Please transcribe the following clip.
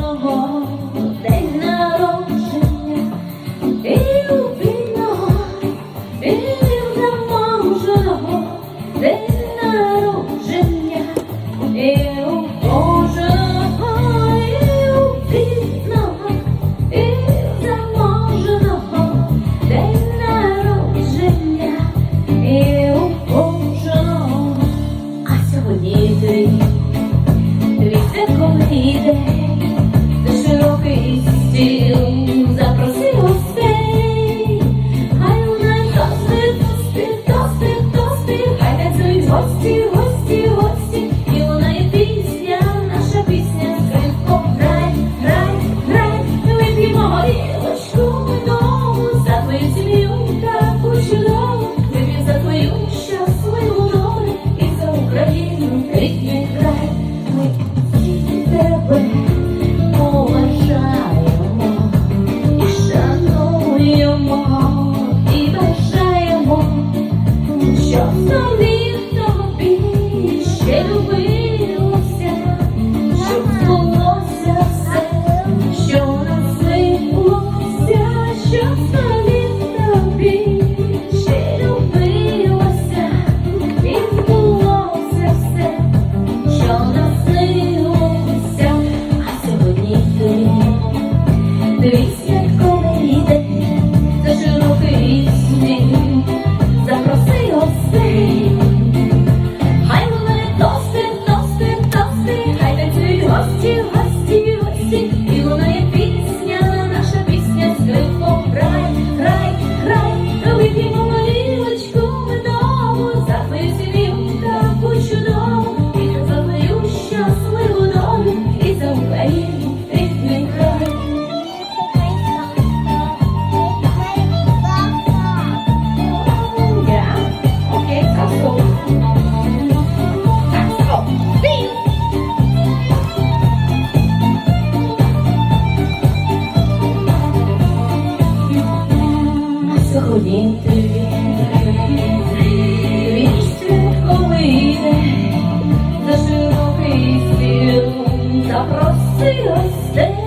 说过 you. Сьогодні Віч світ, коли йде за широкий сіл, запросилась.